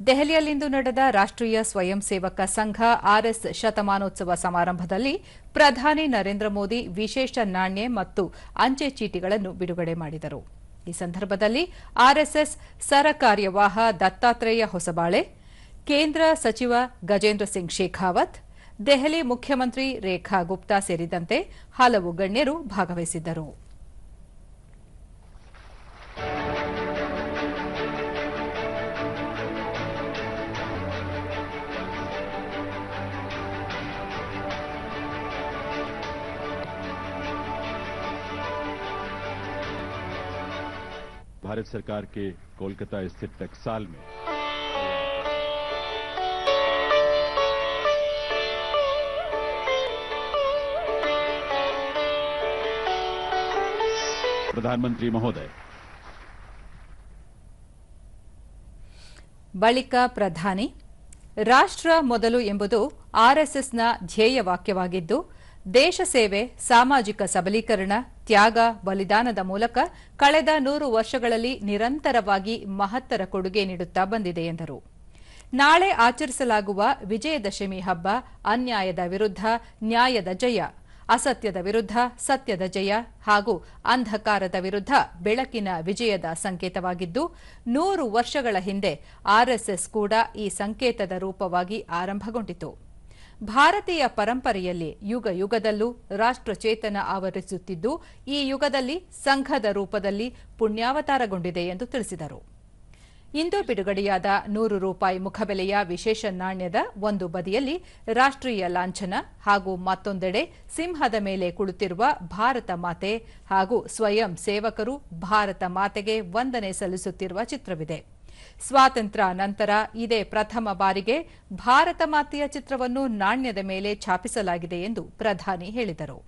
ದೆಹಲಿಯಲ್ಲಿಂದು ನಡೆದ ರಾಷ್ಟ್ರೀಯ ಸ್ವಯಂ ಸೇವಕ ಸಂಘ ಆರ್ಎಸ್ ಶತಮಾನೋತ್ಸವ ಸಮಾರಂಭದಲ್ಲಿ ಪ್ರಧಾನಿ ನರೇಂದ್ರ ಮೋದಿ ವಿಶೇಷ ನಾಣ್ಯ ಮತ್ತು ಅಂಚೆ ಚೀಟಿಗಳನ್ನು ಬಿಡುಗಡೆ ಮಾಡಿದರು. ಈ ಸಂದರ್ಭದಲ್ಲಿ ಆರ್ಎಸ್ಎಸ್ ಸರ ಕಾರ್ಯವಾಹ ದತ್ತಾತ್ರೇಯ ಹೊಸಬಾಳೆ, ಕೇಂದ್ರ ಸಚಿವ ಗಜೇಂದ್ರ ಸಿಂಗ್ ಶೇಖಾವತ್, ದೆಹಲಿ ಮುಖ್ಯಮಂತ್ರಿ ರೇಖಾ ಗುಪ್ತಾ ಸೇರಿದಂತೆ ಹಲವು ಗಣ್ಯರು ಭಾಗವಹಿಸಿದ್ದರು. भारत सरकार के कोलकाता स्थित टकसाल में प्रधानमंत्री महोदय ಬಳಿಕ ಪ್ರಧಾನಿ ರಾಷ್ಟ್ರ ಮೊದಲು ಎಂಬುದು ಆರ್ಎಸ್ಎಸ್ನ ಧ್ಯೇಯ ವಾಕ್ಯವಾಗಿದ್ದು ದೇಶ ಸೇವೆ, ಸಾಮಾಜಿಕ ಸಬಲೀಕರಣ, ತ್ಯಾಗ, ಬಲಿದಾನದ ಮೂಲಕ ಕಳೆದ ನೂರು ವರ್ಷಗಳಲ್ಲಿ ನಿರಂತರವಾಗಿ ಮಹತ್ತರ ಕೊಡುಗೆ ನೀಡುತ್ತಾ ಬಂದಿದೆ ಎಂದರು. ನಾಳೆ ಆಚರಿಸಲಾಗುವ ವಿಜಯದಶಮಿ ಹಬ್ಬ ಅನ್ಯಾಯದ ವಿರುದ್ಧ, ನ್ಯಾಯದ ಜಯ, ಅಸತ್ಯದ ವಿರುದ್ಧ, ಸತ್ಯದ ಜಯ ಹಾಗೂ ಅಂಧಕಾರದ ವಿರುದ್ಧ ಬೆಳಕಿನ ವಿಜಯದ ಸಂಕೇತವಾಗಿದ್ದು, ನೂರು ವರ್ಷಗಳ ಹಿಂದೆ ಆರ್ಎಸ್ಎಸ್ ಕೂಡ ಈ ಸಂಕೇತದ ರೂಪವಾಗಿ ಆರಂಭಗೊಂಡಿತು. ಭಾರತೀಯ ಪರಂಪರೆಯಲ್ಲಿ ಯುಗ ಯುಗದಲ್ಲೂ ರಾಷ್ಟ್ರಚೇತನ ಆವರಿಸುತ್ತಿದ್ದು, ಈ ಯುಗದಲ್ಲಿ ಸಂಘದ ರೂಪದಲ್ಲಿ ಪುಣ್ಯಾವತಾರಗೊಂಡಿದೆ ಎಂದು ತಿಳಿಸಿದರು. ಇಂದು ಬಿಡುಗಡೆಯಾದ ನೂರು ರೂಪಾಯಿ ಮುಖಬೆಲೆಯ ವಿಶೇಷ ನಾಣ್ಯದ ಒಂದು ಬದಿಯಲ್ಲಿ ರಾಷ್ಟ್ರೀಯ ಲಾಂಛನ ಹಾಗೂ ಮತ್ತೊಂದೆಡೆ ಸಿಂಹದ ಮೇಲೆ ಕುಳಿತಿರುವ ಭಾರತ ಮಾತೆ ಹಾಗೂ ಸ್ವಯಂ ಸೇವಕರು ಭಾರತ ಮಾತೆಗೆ ವಂದನೆ ಸಲ್ಲಿಸುತ್ತಿರುವ ಚಿತ್ರವಿದೆ. ಸ್ವಾತಂತ್ರ್ಯ ನಂತರ ಇದೇ ಪ್ರಥಮ ಬಾರಿಗೆ ಭಾರತ ಮಾತೆಯ ಚಿತ್ರವನ್ನು ನಾಣ್ಯದ ಮೇಲೆ ಛಾಪಿಸಲಾಗಿದೆ ಎಂದು ಪ್ರಧಾನಿ ಹೇಳಿದರು.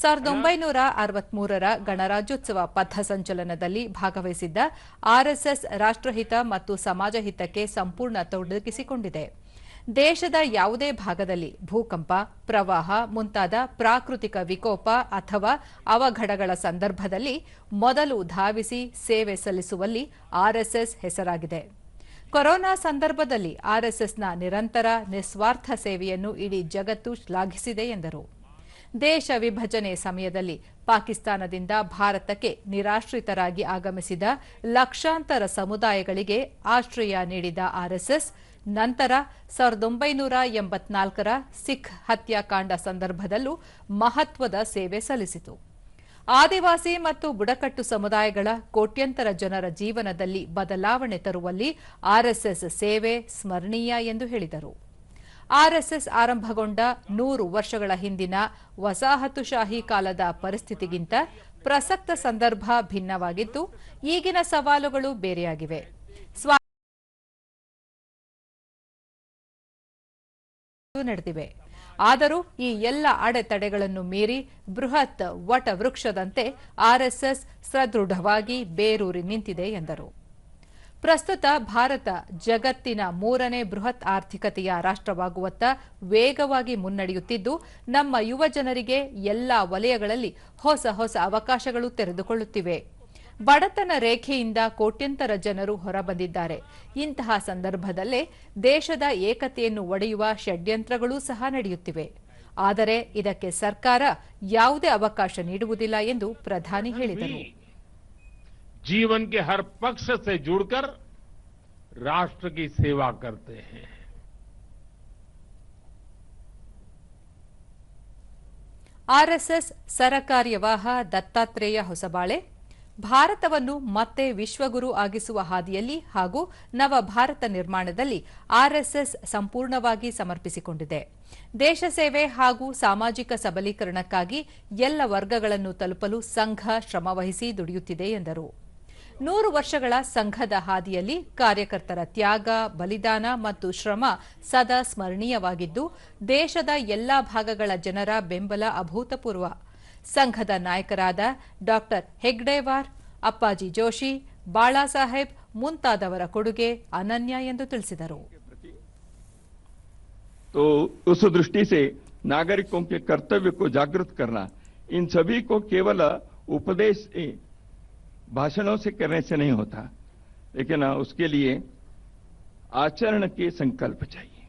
ಸಾವಿರದ ಒಂಬೈನೂರ ಅರವತ್ಮೂರರ ಗಣರಾಜ್ಯೋತ್ಸವ ಪಥಸಂಚಲನದಲ್ಲಿ ಭಾಗವಹಿಸಿದ್ದ ಆರ್ಎಸ್ಎಸ್ ರಾಷ್ಟ್ರಹಿತ ಮತ್ತು ಸಮಾಜಹಿತಕ್ಕೆ ಸಂಪೂರ್ಣ ತೊಡಗಿಸಿಕೊಂಡಿದೆ. ದೇಶದ ಯಾವುದೇ ಭಾಗದಲ್ಲಿ ಭೂಕಂಪ, ಪ್ರವಾಹ, ಮುಂತಾದ ಪ್ರಾಕೃತಿಕ ವಿಕೋಪ ಅಥವಾ ಅವಘಡಗಳ ಸಂದರ್ಭದಲ್ಲಿ ಮೊದಲು ಧಾವಿಸಿ ಸೇವೆ ಸಲ್ಲಿಸುವಲ್ಲಿ ಆರ್ಎಸ್ಎಸ್ ಹೆಸರಾಗಿದೆ. ಕೊರೋನಾ ಸಂದರ್ಭದಲ್ಲಿ ಆರ್ಎಸ್ಎಸ್ನ ನಿರಂತರ ನಿಸ್ವಾರ್ಥ ಸೇವೆಯನ್ನು ಇಡೀ ಜಗತ್ತು ಶ್ಲಾಘಿಸಿದೆ ಎಂದರು. ದೇಶ ವಿಭಜನೆ ಸಮಯದಲ್ಲಿ ಪಾಕಿಸ್ತಾನದಿಂದ ಭಾರತಕ್ಕೆ ನಿರಾಶ್ರಿತರಾಗಿ ಆಗಮಿಸಿದ ಲಕ್ಷಾಂತರ ಸಮುದಾಯಗಳಿಗೆ ಆಶ್ರಯ ನೀಡಿದ ಆರ್ಎಸ್ಎಸ್ ನಂತರ ಸಾವಿರದ ಒಂಬೈನೂರ ಎಂಬತ್ನಾಲ್ಕರ ಸಿಖ್ ಹತ್ಯಾಕಾಂಡ ಸಂದರ್ಭದಲ್ಲೂ ಮಹತ್ವದ ಸೇವೆ ಸಲ್ಲಿಸಿತು. ಆದಿವಾಸಿ ಮತ್ತು ಬುಡಕಟ್ಟು ಸಮುದಾಯಗಳ ಕೋಟ್ಯಂತರ ಜನರ ಜೀವನದಲ್ಲಿ ಬದಲಾವಣೆ ತರುವಲ್ಲಿ ಆರ್ಎಸ್ಎಸ್ ಸೇವೆ ಸ್ಮರಣೀಯ ಎಂದು ಹೇಳಿದರು. ಆರ್ಎಸ್ಎಸ್ ಆರಂಭಗೊಂಡ ನೂರು ವರ್ಷಗಳ ಹಿಂದಿನ ವಸಾಹತುಶಾಹಿ ಕಾಲದ ಪರಿಸ್ಥಿತಿಗಿಂತ ಪ್ರಸಕ್ತ ಸಂದರ್ಭ ಭಿನ್ನವಾಗಿದ್ದು, ಈಗಿನ ಸವಾಲುಗಳು ಬೇರೆಯಾಗಿವೆ. ನಡೆದಿವೆ. ಆದರೂ ಈ ಎಲ್ಲ ಅಡೆತಡೆಗಳನ್ನು ಮೀರಿ ಬೃಹತ್ ವಟವೃಕ್ಷದಂತೆ ಆರ್ಎಸ್ಎಸ್ ಸದೃಢವಾಗಿ ಬೇರೂರಿ ನಿಂತಿದೆ ಎಂದರು. ಪ್ರಸ್ತುತ ಭಾರತ ಜಗತ್ತಿನ ಮೂರನೇ ಬೃಹತ್ ಆರ್ಥಿಕತೆಯ ರಾಷ್ಟ್ರವಾಗುವತ್ತ ವೇಗವಾಗಿ ಮುನ್ನಡೆಯುತ್ತಿದ್ದು, ನಮ್ಮ ಯುವಜನರಿಗೆ ಎಲ್ಲಾ ವಲಯಗಳಲ್ಲಿ ಹೊಸ ಹೊಸ ಅವಕಾಶಗಳು ತೆರೆದುಕೊಳ್ಳುತ್ತಿವೆ. ಬಡತನ ರೇಖೆಯಿಂದ ಕೋಟ್ಯಂತರ ಜನರು ಹೊರಬಂದಿದ್ದಾರೆ ಇಂತಹ ಸಂದರ್ಭದಲ್ಲೇ ದೇಶದ ಏಕತೆಯನ್ನು ಒಡೆಯುವ ಷಡ್ಯಂತ್ರಗಳೂ ಸಹ ನಡೆಯುತ್ತಿವೆ ಆದರೆ ಇದಕ್ಕೆ ಸರ್ಕಾರ ಯಾವುದೇ ಅವಕಾಶ ನೀಡುವುದಿಲ್ಲ ಎಂದು ಪ್ರಧಾನಿ ಹೇಳಿದರು जीवन के हर पक्ष से जुड़कर राष्ट्र की सेवा करते हैं ಆರ್ಎಸ್ಎಸ್ ಸರಕಾರ್ಯವಾಹ ದತ್ತಾತ್ರೇಯ ಹೊಸಬಾಳೆ ಭಾರತವನ್ನು ಮತ್ತೆ ವಿಶ್ವಗುರು ಆಗಿಸುವ ಹಾದಿಯಲ್ಲಿ ಹಾಗೂ ನವ ಭಾರತ ನಿರ್ಮಾಣದಲ್ಲಿ ಆರ್ಎಸ್ಎಸ್ ಸಂಪೂರ್ಣವಾಗಿ ಸಮರ್ಪಿಸಿಕೊಂಡಿದೆ. ದೇಶ ಸೇವೆ ಹಾಗೂ ಸಾಮಾಜಿಕ ಸಬಲೀಕರಣಕ್ಕಾಗಿ ಎಲ್ಲ ವರ್ಗಗಳನ್ನು ತಲುಪಲು ಸಂಘ ಶ್ರಮವಹಿಸಿ ದುಡಿಯುತ್ತಿದೆ ಎಂದರು. ನೂರು ವರ್ಷಗಳ ಸಂಘದ ಹಾದಿಯಲ್ಲಿ ಕಾರ್ಯಕರ್ತರ ತ್ಯಾಗ, ಬಲಿದಾನ ಮತ್ತು ಶ್ರಮ ಸದಾ ಸ್ಮರಣೀಯವಾಗಿದ್ದು, ದೇಶದ ಎಲ್ಲಾ ಭಾಗಗಳ ಜನರ ಬೆಂಬಲ ಅಭೂತಪೂರ್ವ ಸಂಘದ ನಾಯಕರಾದ ಡಾ ಹೆಗ್ಡೇವಾರ್ ಅಪ್ಪಾಜಿ ಜೋಶಿ ಬಾಳಾಸಾಹೇಬ್ ಮುಂತಾದವರ ಕೊಡುಗೆ ಅನನ್ಯ ಎಂದು ತಿಳಿಸಿದರು तो उस दृष्टि से नागरिकों के कर्तव्य को जागृत करना इन सभी को केवल उपदेश ए, भाषणों से करने से नहीं होता लेकिन उसके लिए आचरण के संकल्प चाहिए